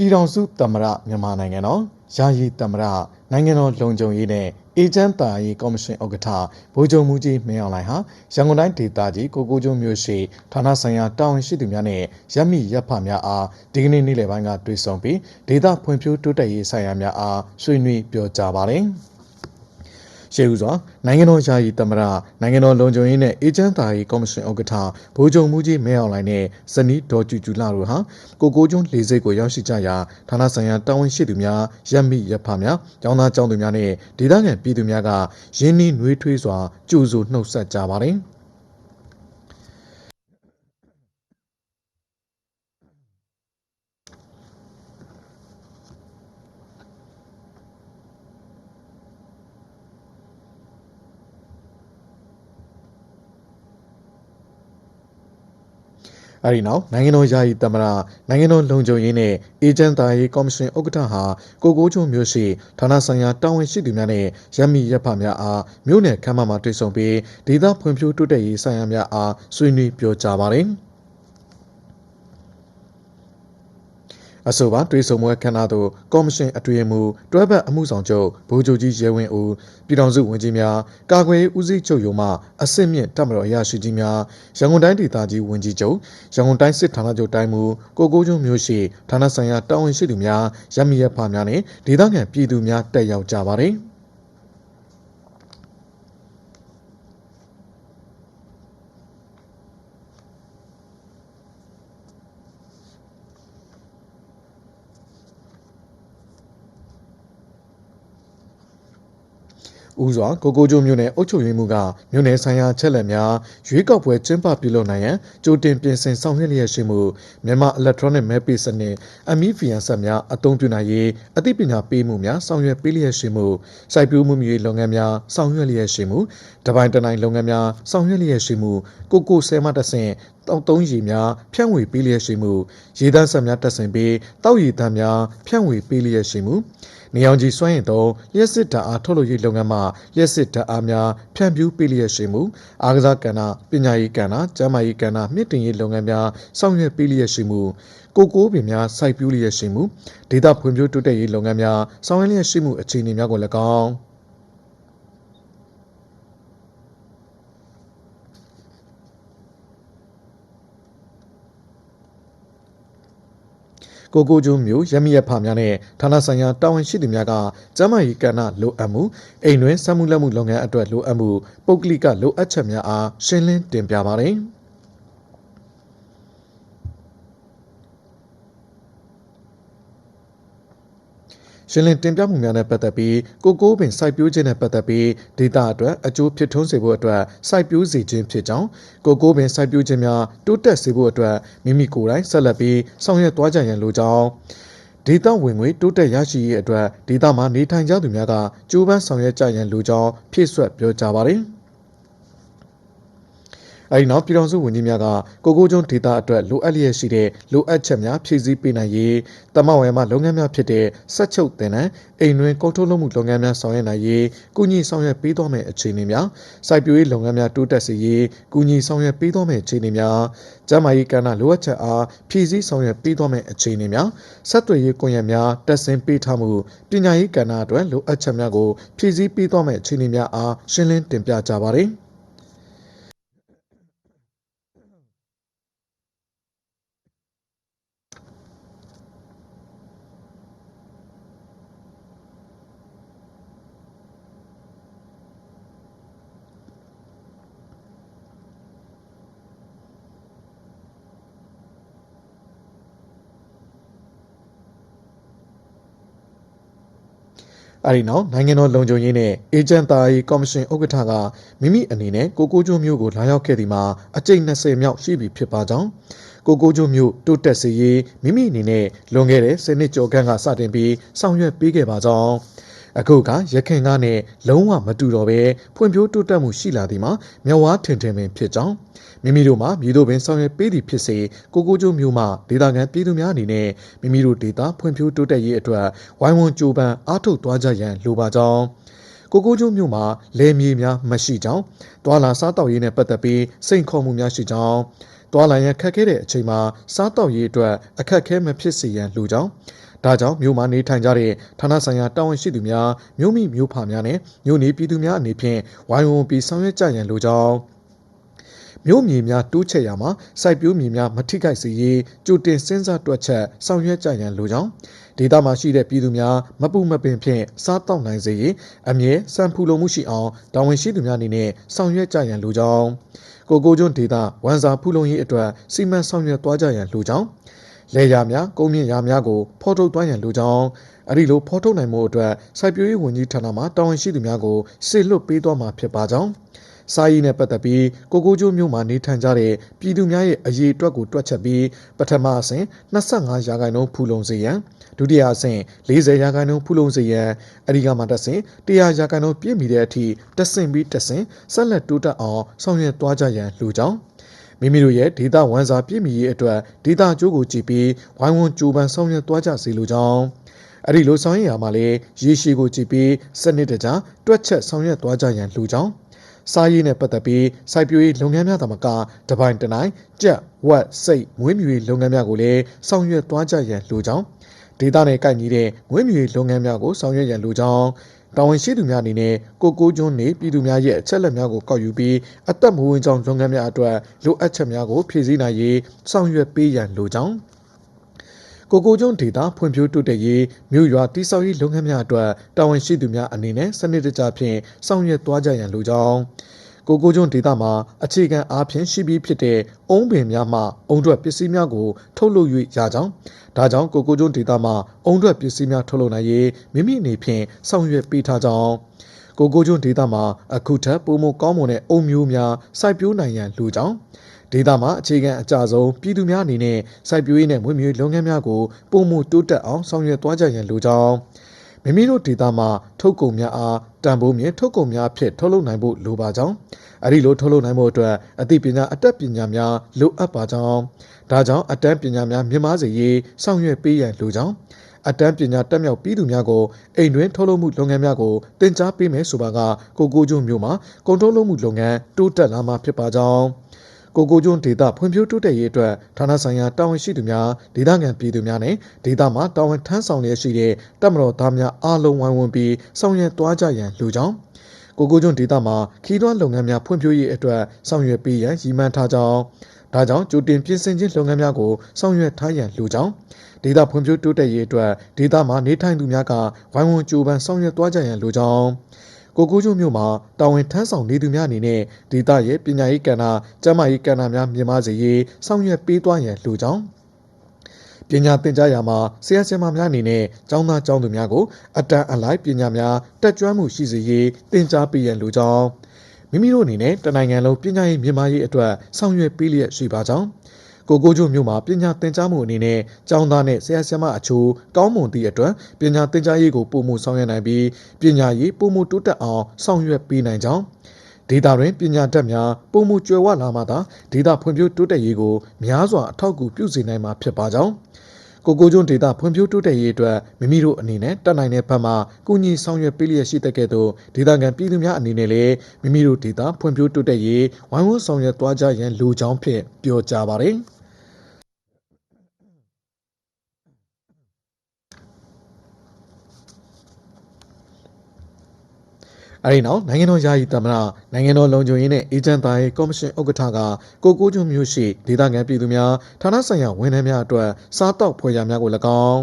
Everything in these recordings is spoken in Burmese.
ပြည်ထောင်စုသမ္မတမြန်မာနိုင်ငံတော်ယာယီသမ္မတနိုင်ငံတော်လုံခြုံရေးနဲ့အေဂျင့်တာရေးကော်မရှင်ဥက္ကဋ္ဌဗိုလ်ချုပ်မူကြီးမင်းအောင်လှိုင်ဟာရန်ကုန်တိုင်းဒေသကြီးကိုကိုကျွန်းမြို့ရှိဌာနဆိုင်ရာတာဝန်ရှိသူများနဲ့ရပ်မိရပ်ဖများအားဒီကနေ့နေ့လယ်ပိုင်းကတွေ့ဆုံပြီးဒေသဖွံ့ဖြိုးတိုးတက်ရေးဆိုင်ရာများအားဆွေးနွေးပြောကြားပါတယ်။ ရှေးဦးစွာနိုင်ငံတော်ယာယီသမ္မတနိုင်ငံတော်လုံခြုံရေးနဲ့အေဂျင့်တာရေးကော်မရှင်ဥက္ကဋ္ဌဗိုလ်ချုပ်မူကြီးမင်းအောင်လှိုင်နဲ့ဇနီးဒေါ်ကျူကျူလာတို့ဟာကိုကိုကျွန်းလေဆိပ်ကိုရောက်ရှိကြရာဌာနဆိုင်ရာတာဝန်ရှိသူများရပ်မိရပ်ဖများကျောင်းသားကျောင်းသူများနဲ့ဒေသခံပြည်သူများကရင်းနှီးနှွေးထွေးစွာကြိုဆိုနှုတ်ဆက်ကြပါတယ်။ အဲဒီနောက်နိုင်ငံတော်ယာယီသမ္မတနိုင်ငံတော်လုံခြုံရေးနဲ့အေဂျင့်တာရေးကော်မရှင်ဥက္ကဋ္ဌဟာကိုကိုကျွန်းမြို့ရှိဌာနဆိုင်ရာတာဝန်ရှိသူများနဲ့ရပ်မိရပ်ဖများအားမြို့နယ်ခမ်းမမှာတွေ့ဆုံပြီးဒေသဖွံ့ဖြိုးတိုးတက်ရေးဆိုင်ရာများအားဆွေးနွေးပြောကြားပါတယ်။ အဆိုပါတွေ့ဆုံပွဲခမ်းနားသို့ကော်မရှင်အတွင်းမှူးတွဲဘက်အမှုဆောင်ချုပ်ဗိုလ်ချုပ်ကြီးရဲဝင်းဦးပြည်ထောင်စုဝန်ကြီးများကာကွယ်ရေးဦးစီးချုပ်ရုံးမှအဆင့်မြင့်တပ်မတော်အရာရှိကြီးများရန်ကုန်တိုင်းဒေသကြီးဝန်ကြီးချုပ်ရန်ကုန်တိုင်းစစ်ဌာနချုပ်တိုင်းမှူးကိုကိုကျွန်းမြို့ရှိဌာနဆိုင်ရာတာဝန်ရှိသူများရပ်မိရပ်ဖများနဲ့ဒေသခံပြည်သူများတက်ရောက်ကြပါတယ်။ ဦးစွာကိုကိုကျိုးမြို့နယ်အုပ်ချုပ်ရေးမှူးကမြို့နယ်ဆိုင်ရာချက်လက်များရွေးကောက်ပွဲကျင်းပပြုလုပ်နိုင်ရန်ကြိုတင်ပြင်ဆင်ဆောင်ရွက်လျက်ရှိမှုမြန်မာအီလက်ထရောနစ်မဲပေးစနစ် MEVN ဆက်များအသုံးပြုနိုင်ရေးအသိပညာပေးမှုများဆောင်ရွက်ပေးလျက်ရှိမှုစိုက်ပျိုးမှုမြေလုပ်ငန်းများဆောင်ရွက်လျက်ရှိမှုတပိုင်းတနိုင်လုပ်ငန်းများဆောင်ရွက်လျက်ရှိမှုကိုကိုဆဲမတဆင့် တောက်သုံးရည်များဖြန့်ဝေပေးလျက်ရှိမှုရေသန့်ဆက်များတက်ဆင်ပြီးတောက်ရည်သန့်များဖြန့်ဝေပေးလျက်ရှိမှုနေအောင်ကြီးစွမ်းရင်သုံးလျှက်စစ်ဓာတ်အားထုတ်လုပ်ရေးလုပ်ငန်းမှလျှက်စစ်ဓာတ်အားများဖြန့်ဖြူးပေးလျက်ရှိမှုအားကစားကဏ္ဍပညာရေးကဏ္ဍကျန်းမာရေးကဏ္ဍမြင့်တင်ရေးလုပ်ငန်းများဆောင်ရွက်ပေးလျက်ရှိမှုကိုကိုးပင်များစိုက်ပျိုးလျက်ရှိမှုဒေသဖွံ့ဖြိုးတိုးတက်ရေးလုပ်ငန်းများဆောင်ရွက်လျက်ရှိမှုအခြေအနေများကို၎င်း ကိုကိုကျွန်းမျိုးရမရဖများနဲ့ဌာနဆိုင်ရာတာဝန်ရှိသူများကကျန်းမာရေးကဏ္ဍလိုအပ်မှုအိမ်တွင်စက်မှုလက်မှုလုပ်ငန်းအတွက်လိုအပ်မှုပုဂ္ဂလိကလိုအပ်ချက်များအားရှင်းလင်းတင်ပြပါတယ်။ ရှင်းလင်းတင်ပြမှုများနဲ့ပတ်သက်ပြီးကိုကိုးပင်စိုက်ပျိုးခြင်းနဲ့ပတ်သက်ပြီးဒေသအတွက်အကျိုးဖြစ်ထွန်းစေဖို့အတွက်စိုက်ပျိုးစေခြင်းဖြစ်ကြောင်းကိုကိုးပင်စိုက်ပျိုးခြင်းများတိုးတက်စေဖို့အတွက်မိမိကိုယ်တိုင်ဆက်လက်ပြီးဆောင်ရွက်သွားကြရန်လိုကြောင်းဒေသဝင်ငွေတိုးတက်ရရှိရေးအတွက်ဒေသမှာနေထိုင်ကြသူများကကြိုးပမ်းဆောင်ရွက်ကြရန်လိုကြောင်းဖြည့်ဆွတ်ပြောကြားပါတယ်။ အဲဒီနောက်ပြည်ထောင်စုဝန်ကြီးများကကိုကိုကျွန်းဒေသအတွက်လိုအပ်လျက်ရှိတဲ့လိုအပ်ချက်များဖြည့်ဆည်းပေးနိုင်ရေးတမဝယ်မှလုပ်ငန်းများဖြစ်တဲ့ဆက်ချုပ်တင်တဲ့အိမ်တွင်ကုန်ထုတ်လုပ်မှုလုပ်ငန်းများဆောင်ရွက်နိုင်ရေးကုညီဆောင်ရွက်ပေးသွားမယ့်အခြေအနေများစိုက်ပျိုးရေးလုပ်ငန်းများတိုးတက်စေရေးကုညီဆောင်ရွက်ပေးသွားမယ့်အခြေအနေများကျန်းမာရေးကဏ္ဍလိုအပ်ချက်အားဖြည့်ဆည်းဆောင်ရွက်ပေးသွားမယ့်အခြေအနေများဆက်သွယ်ရေးကွန်ရက်များတက်ဆင်ပေးထားမှုပညာရေးကဏ္ဍအတွက်လိုအပ်ချက်များကိုဖြည့်ဆည်းပေးသွားမယ့်အခြေအနေများအားရှင်းလင်းတင်ပြကြပါတယ်။ အဲဒီနောက်နိုင်ငံတော်လုံခြုံရေးနဲ့အေဂျင့်တာရေးကော်မရှင်ဥက္ကဋ္ဌကမိမိအနေနဲ့ကိုကိုကျွန်းမျိုးကိုလာရောက်ခဲ့သည်မှာအကြိမ်20မြောက်ရှိပြီဖြစ်ပါကြောင်းကိုကိုကျွန်းမျိုးတိုးတက်စေရေးမိမိအနေနဲ့လွန်ခဲ့တဲ့10နှစ်ကျော်ခန့်ကစတင်ပြီးဆောင်ရွက်ပေးခဲ့ပါကြောင်း အခုကရခင်ကနဲ့လုံးဝမတူတော့ဘဲဖွံ့ဖြိုးတိုးတက်မှုရှိလာသည်မှာမျက်ဝါးထင်ထင်ပင်ဖြစ်ကြောင်းမိမိတို့မှာမြည်တို့ပင်ဆောင်ရွက်ပေးသည်ဖြစ်စေကိုကိုကျိုးမျိုးမှဒေသခံပြည်သူများအနေနဲ့မိမိတို့ဒေသဖွံ့ဖြိုးတိုးတက်ရေးအတွက်ဝိုင်းဝန်းကြိုးပမ်းအားထုတ်သွားကြရန်လိုပါကြောင်းကိုကိုကျိုးမျိုးမှာလယ်မြေများမရှိကြောင်းတွာလာစားတောက်ရေးနဲ့ပတ်သက်ပြီးစိန်ခေါ်မှုများရှိကြောင်းတွာလာရန်ခက်ခဲတဲ့အချိန်မှာစားတောက်ရေးအတွက်အခက်ခဲမဖြစ်စေရန်လိုကြောင်း ဒါကြောင့်မြို့မှာနေထိုင်ကြတဲ့ဌာနဆိုင်ရာတာဝန်ရှိသူများမြို့မိမြို့ဖများနဲ့မြို့နေပြည်သူများအနေဖြင့်ဝိုင်းဝန်းပြီးဆောင်ရွက်ကြရန်လိုကြောင်းမြို့မြေများတိုးချဲ့ရမှာစိုက်ပျိုးမြေများမထိခိုက်စေရေးကြိုတင်စဉ်းစားတွက်ချက်ဆောင်ရွက်ကြရန်လိုကြောင်းဒေသမှာရှိတဲ့ပြည်သူများမပူမပင်ဖြင့်စားတောက်နိုင်စေရေးအမြဲစံဖူလုံမှုရှိအောင်တာဝန်ရှိသူများအနေနဲ့ဆောင်ရွက်ကြရန်လိုကြောင်းကိုကိုကျွန်းဒေသဝန်စာဖူလုံရေးအတွက်စီမံဆောင်ရွက်သွားကြရန်လိုကြောင်း လေယာများကုန်းမြင့်ရာများကိုဖော်ထုတ်သွားရန်လိုကြောင်းအဲ့ဒီလိုဖော်ထုတ်နိုင်မှုအတွက်စိုက်ပျိုးရေးဝန်ကြီးဌာနမှတာဝန်ရှိသူများကိုစစ်လွတ်ပေးသွားမှာဖြစ်ပါကြောင်းစာရေးနဲ့ပတ်သက်ပြီးကိုကိုကျိုးမျိုးမှာနေထိုင်ကြတဲ့ပြည်သူများရဲ့အရေးအတွက်ကိုတွက်ချက်ပြီးပထမအဆင့်25ရာခိုင်နှုန်းဖူလုံစေရန်ဒုတိယအဆင့်40ရာခိုင်နှုန်းဖူလုံစေရန်အဒီကမှတစ်ဆင့်100ရာခိုင်နှုန်းပြည့်မီတဲ့အထိတက်ဆင့်ပြီးတက်ဆင့်ဆက်လက်တိုးတက်အောင်ဆောင်ရွက်သွားကြရန်လိုကြောင်း မိမိတို့ရဲ့ဒေတာဝန်စာပြည့်မီရေးအတွက်ဒေတာကျိုးကိုကြည့်ပြီးဝိုင်းဝန်းကြိုးပမ်းဆောင်ရွက်သွားကြစီလိုကြောင်းအဲ့ဒီလိုဆောင်ရွက်ရမှာလေရေရှည်ကိုကြည့်ပြီးစနစ်တကျတွက်ချက်ဆောင်ရွက်သွားကြရန်လိုကြောင်းစားရေးနဲ့ပတ်သက်ပြီးစိုက်ပျိုးရေးလုပ်ငန်းများသာမကတပိုင်းတနိုင်ကြက်ဝက်စိတ်မွေးမြူရေးလုပ်ငန်းများကိုလည်းဆောင်ရွက်သွားကြရန်လိုကြောင်းဒေတာနဲ့ကိုက်ညီတဲ့မွေးမြူရေးလုပ်ငန်းများကိုဆောင်ရွက်ရန်လိုကြောင်း တာဝန်ရှိသူများအနေနဲ့ကိုကိုကျွန်းနေပြည်သူများရဲ့အချက်အလက်များကိုကောက်ယူပြီးအသက်မွေးကြောင်လုပ်ငန်းများအတွက်လိုအပ်ချက်များကိုဖြည့်ဆည်းနိုင်ရေးဆောင်ရွက်ပေးရန်လိုကြောင်းကိုကိုကျွန်းဒေတာဖွံ့ဖြိုးတိုးတက်ရေးမြို့ရွာတိစောက်ရေးလုပ်ငန်းများအတွက်တာဝန်ရှိသူများအနေနဲ့စနစ်တကျဖြင့်ဆောင်ရွက်သွားကြရန်လိုကြောင်း ကိုကိုကျွန်းဒေတာမှာအခြေခံအားဖြင့်ရှိပြီးဖြစ်တဲ့အုံးပင်များမှအုံထွက်ပစ္စည်းများကိုထုတ်လုပ်၍ရကြောင်းဒါကြောင့်ကိုကိုကျွန်းဒေတာမှာအုံထွက်ပစ္စည်းများထုတ်လုပ်နိုင်ရေးမိမိအနေဖြင့်ဆောင်ရွက်ပေးထားကြောင်းကိုကိုကျွန်းဒေတာမှာအခုထပ်ပုံမကောင်းမွန်တဲ့အုံမျိုးများစိုက်ပျိုးနိုင်ရန်လိုကြောင်းဒေတာမှာအခြေခံအကြဆုံးပြည်သူများအနေနဲ့စိုက်ပျိုးရေးနဲ့မွေးမြူရေးလုပ်ငန်းများကိုပုံမှုတိုးတက်အောင်ဆောင်ရွက်သွားကြရန်လိုကြောင်း မိမိတို့ဒေတာမှာထုတ်ကုန်များအားတန်ဖိုးမြင့်ထုတ်ကုန်များအဖြစ်ထုတ်လုပ်နိုင်ဖို့လိုပါကြောင်းအဲဒီလိုထုတ်လုပ်နိုင်ဖို့အတွက်အသိပညာအတတ်ပညာများလိုအပ်ပါကြောင်းဒါကြောင့်အတန်းပညာများမြင့်မားစေရေးဆောင်ရွက်ပေးရန်လိုကြောင်းအတန်းပညာတက်မြောက်ပြည်သူများကိုအိမ်တွင်ထုတ်လုပ်မှုလုပ်ငန်းများကိုတင် जा ပေးမယ်ဆိုပါကကိုကိုကျွန်းမျိုးမှာကုန်ထုတ်လုပ်မှုလုပ်ငန်းတိုးတက်လာမှာဖြစ်ပါကြောင်း ကိုကိုကျွန်းဒေတာဖွံ့ဖြိုးတိုးတက်ရေးအတွက်ဌာနဆိုင်ရာတာဝန်ရှိသူများဒေသခံပြည်သူများနဲ့ဒေသမှာတာဝန်ထမ်းဆောင်ရရှိတဲ့တပ်မတော်သားများအားလုံးဝိုင်းဝန်းပြီးဆောင်ရွက်သွားကြရန်လိုကြောင်းကိုကိုကျွန်းဒေတာမှာခီးသွွားလုပ်ငန်းများဖွံ့ဖြိုးရေးအတွက်ဆောင်ရွက်ပေးရန်ရည်မှန်းထားကြောင်းဒါကြောင့်ကြိုတင်ပြင်ဆင်ခြင်းလုပ်ငန်းများကိုဆောင်ရွက်ထားရန်လိုကြောင်းဒေသဖွံ့ဖြိုးတိုးတက်ရေးအတွက်ဒေသမှာနေထိုင်သူများကဝိုင်းဝန်းကြိုးပမ်းဆောင်ရွက်သွားကြရန်လိုကြောင်း ကိုကိုကျိုးမြို့မှာတာဝန်ထမ်းဆောင်နေသူများအနေနဲ့ဒေသရဲ့ပညာရေးကဏ္ဍ၊ကျန်းမာရေးကဏ္ဍများမြင့်မားစေရေးဆောင်ရွက်ပေးသွားရန်လိုကြောင်းပညာသင်ကြားရာမှာဆရာဆရာမများအနေနဲ့ကျောင်းသားကျောင်းသူများကိုအတန်းအလိုက်ပညာများတက်ကြွမှုရှိစေရေးသင်ကြားပေးရန်လိုကြောင်းမိမိတို့အနေနဲ့တနိုင်ငံလုံးပညာရေးမြင့်မားရေးအတွက်ဆောင်ရွက်ပေးလျက်ရှိပါကြောင်း ကိုကိုကျိုးမျိုးမှာပညာသင်ကြားမှုအနေနဲ့ကျောင်းသားနဲ့ဆရာဆရာမအချို့ကောင်းမွန်သည့်အတွက်ပညာသင်ကြားရေးကိုပုံမှုဆောင်ရွက်နိုင်ပြီးပညာရေးပုံမှုတိုးတက်အောင်ဆောင်ရွက်ပေးနိုင်ကြောင်းဒေတာတွင်ပညာတတ်များပုံမှုကျွယ်ဝလာမှသာဒေတာဖွံ့ဖြိုးတိုးတက်ရေးကိုများစွာအထောက်အကူပြုစေနိုင်မှာဖြစ်ပါကြောင်းကိုကိုကျွန်းဒေတာဖွံ့ဖြိုးတိုးတက်ရေးအတွက်မိမိတို့အနေနဲ့တက်နိုင်တဲ့ဘက်မှကုညီဆောင်ရွက်ပေးလျက်ရှိတဲ့ကဲ့သို့ဒေတာကန်ပြည်သူများအနေနဲ့လည်းမိမိတို့ဒေတာဖွံ့ဖြိုးတိုးတက်ရေးဝိုင်းဝန်းဆောင်ရွက်သွားကြရန်လိုကြောင်းဖြင့်ပြောကြားပါတယ် အဲဒီနောက်နိုင်ငံတော်ယာယီသမ္မတနိုင်ငံတော်လုံခြုံရေးနဲ့အေဂျင့်တိုင်းကော်မရှင်ဥက္ကဋ္ဌကကိုကိုကျွန်းမျိုးရှိဒေသခံပြည်သူများဌာနဆိုင်ရာဝန်ထမ်းများအတွက်စားတောက်ဖွဲ့ရာများကို၎င်း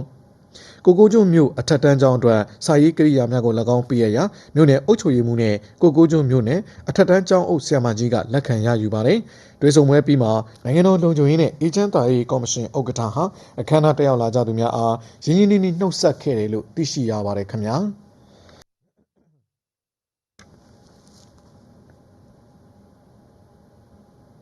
ကိုကိုကျွန်းမျိုးအထက်တန်းကျောင်းအတွက်စာရေးကိရိယာများကို၎င်းပေးရရာမြို့နယ်အုပ်ချုပ်ရေးမှူးနဲ့ကိုကိုကျွန်းမျိုးနဲ့အထက်တန်းကျောင်းအုပ်ဆရာမကြီးကလက်ခံရယူပါတယ်။တွေ့ဆုံပွဲပြီးမှနိုင်ငံတော်လုံခြုံရေးနဲ့အေဂျင့်တိုင်းကော်မရှင်ဥက္ကဋ္ဌဟာအခမ်းအနားတက်ရောက်လာကြသူများအားရင်းရင်းနှီးနှီးနှုတ်ဆက်ခဲ့တယ်လို့သိရှိရပါတယ်ခင်ဗျာ။